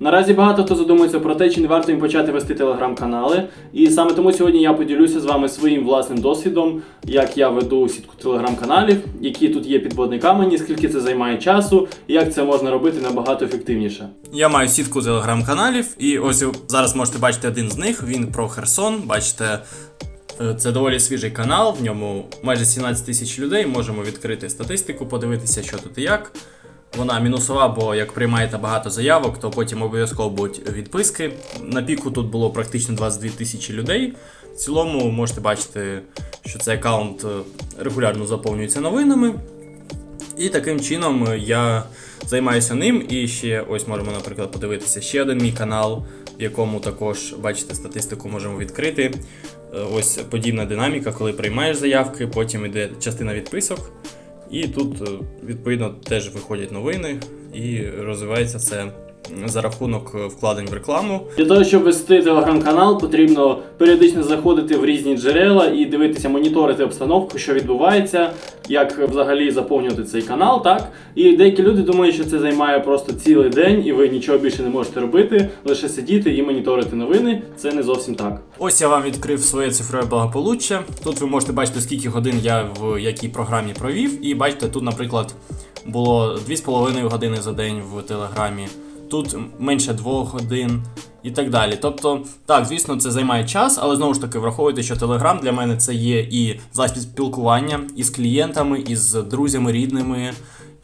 Наразі багато хто задумується про те, чи не варто їм почати вести телеграм-канали. І саме тому сьогодні я поділюся з вами своїм власним досвідом, як я веду сітку телеграм-каналів, які тут є підводні камені, скільки це займає часу, і як це можна робити набагато ефективніше. Я маю сітку телеграм-каналів, і ось зараз можете бачити один з них. Він про Херсон. Бачите, е, це доволі свіжий канал. В ньому майже 17 тисяч людей. Можемо відкрити статистику, подивитися, що тут і як. Вона мінусова, бо як приймаєте багато заявок, то потім обов'язково будуть відписки. На піку тут було практично 22 тисячі людей. В цілому можете бачити, що цей аккаунт е, регулярно заповнюється новинами. І таким чином е, я займаюся ним. І ще ось можемо, наприклад, подивитися ще один мій канал, в якому також, бачите, статистику можемо відкрити. Е, Ось подібна динаміка, коли приймаєш заявки, потім йде частина відписок. І тут, е, відповідно, теж виходять новини і розвивається це за рахунок е, вкладень в рекламу. Для того, щоб вести телеграм-канал, потрібно періодично заходити в різні джерела і дивитися, моніторити обстановку, що відбувається, як взагалі заповнювати цей канал, так? І деякі люди думають, що це займає просто цілий день, і ви нічого більше не можете робити, лише сидіти і моніторити новини. Це не зовсім так. Ось я вам відкрив своє цифрове благополуччя. Тут ви можете бачити, скільки годин я в якій програмі провів. І бачите, тут, наприклад, було 2,5 години за день в Телеграмі, тут менше 2 годин і так далі. Тобто, так, звісно, це займає час, але знову ж таки враховуйте, що Телеграм для мене це є і засіб спілкування із клієнтами, із друзями, рідними.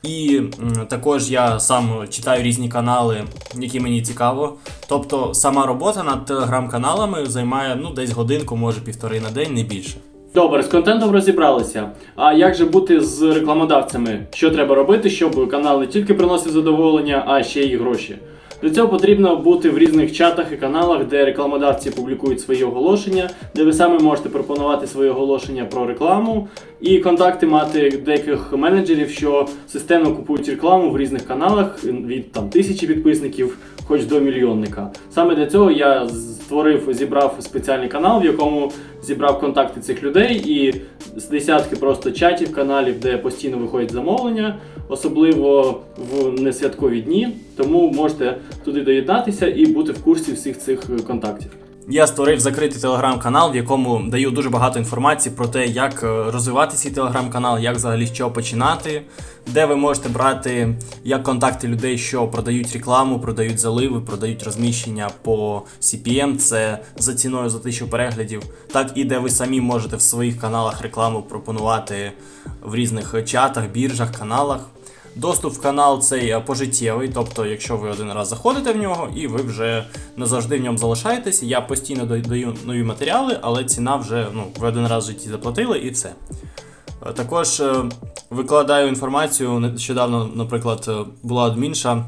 І також я сам читаю різні канали, які мені цікаво. Тобто сама робота над телеграм-каналами займає ну десь годинку, може півтори на день, не більше. Добре, з контентом розібралися. А як же бути з рекламодавцями? Що треба робити, щоб канал не тільки приносив задоволення, а ще й гроші? Для цього потрібно бути в різних чатах і каналах, де рекламодавці публікують свої оголошення, де ви самі можете пропонувати свої оголошення про рекламу, і контакти мати деяких менеджерів, що системно купують рекламу в різних каналах від там тисячі підписників, хоч до мільйонника. Саме для цього я створив, зібрав спеціальний канал, в якому зібрав контакти цих людей і з десятки просто чатів, каналів, де постійно виходять замовлення, особливо в несвяткові дні. Тому можете туди доєднатися і бути в курсі всіх цих контактів. Я створив закритий телеграм-канал, в якому даю дуже багато інформації про те, як е, розвивати свій телеграм-канал, як взагалі з чого починати, де ви можете брати як контакти людей, що продають рекламу, продають заливи, продають розміщення по CPM, це за ціною за тисячу переглядів, так і де ви самі можете в своїх каналах рекламу пропонувати в різних чатах, біржах, каналах. Доступ в канал цей е, пожиттєвий, тобто, якщо ви один раз заходите в нього і ви вже назавжди в ньому залишаєтесь, я постійно додаю нові матеріали, але ціна вже ну, ви один раз в житті заплатили і все. Е, Також е, викладаю інформацію. Нещодавно, наприклад, була адмінша,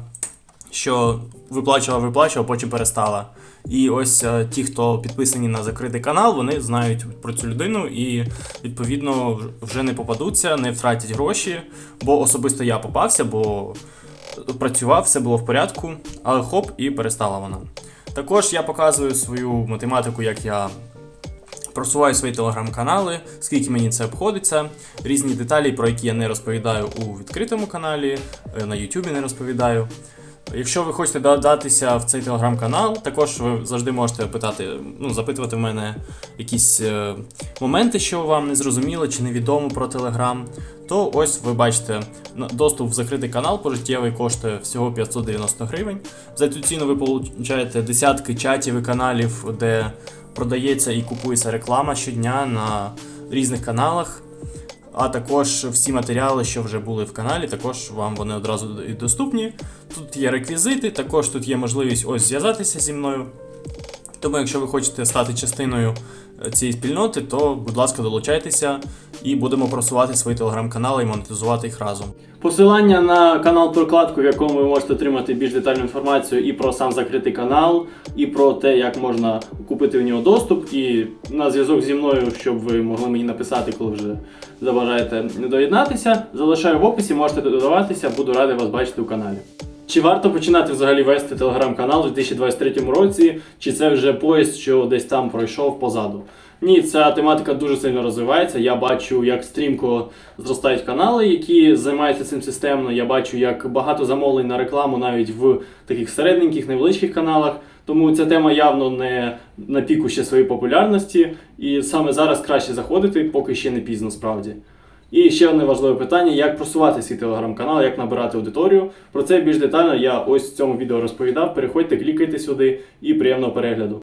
що виплачувала, виплачувала, потім перестала. І ось е, ті, хто підписані на закритий канал, вони знають про цю людину і відповідно вже не попадуться, не втратять гроші. Бо особисто я попався, бо працював, все було в порядку, але хоп, і перестала вона. Також я показую свою математику, як я просуваю свої телеграм-канали, скільки мені це обходиться, різні деталі, про які я не розповідаю у відкритому каналі, е, на Ютубі не розповідаю. Якщо ви хочете додатися в цей телеграм-канал, також ви завжди можете питати, ну, запитувати в мене якісь е, моменти, що вам не зрозуміло чи невідомо про телеграм. То ось ви бачите, доступ в закритий канал пожиттєвий коштує всього 590 гривень. За цю ціну ви получаєте десятки чатів і каналів, де продається і купується реклама щодня на різних каналах. А також всі матеріали, що вже були в каналі, також вам вони одразу і доступні. Тут є реквізити, також тут є можливість ось зв'язатися зі мною. Тому, якщо ви хочете стати частиною е, цієї спільноти, то, будь ласка, долучайтеся і будемо просувати свої телеграм-канали і монетизувати їх разом. Посилання на канал прокладку, в якому ви можете отримати більш детальну інформацію і про сам закритий канал, і про те, як можна купити в нього доступ, і на зв'язок зі мною, щоб ви могли мені написати, коли вже забажаєте доєднатися. Залишаю в описі, можете додаватися, буду радий вас бачити у каналі. Чи варто починати взагалі вести телеграм-канал у 2023 році, чи це вже поїзд, що десь там пройшов позаду? Ні, ця тематика дуже сильно розвивається. Я бачу, як стрімко зростають канали, які займаються цим системно. Я бачу, як багато замовлень на рекламу навіть в таких середненьких, невеличких каналах. Тому ця тема явно не на піку ще своєї популярності, і саме зараз краще заходити, поки ще не пізно справді. І ще одне важливе питання: як просувати свій телеграм-канал, як набирати аудиторію. Про це більш детально я ось в цьому відео розповідав. Переходьте, клікайте сюди і приємного перегляду.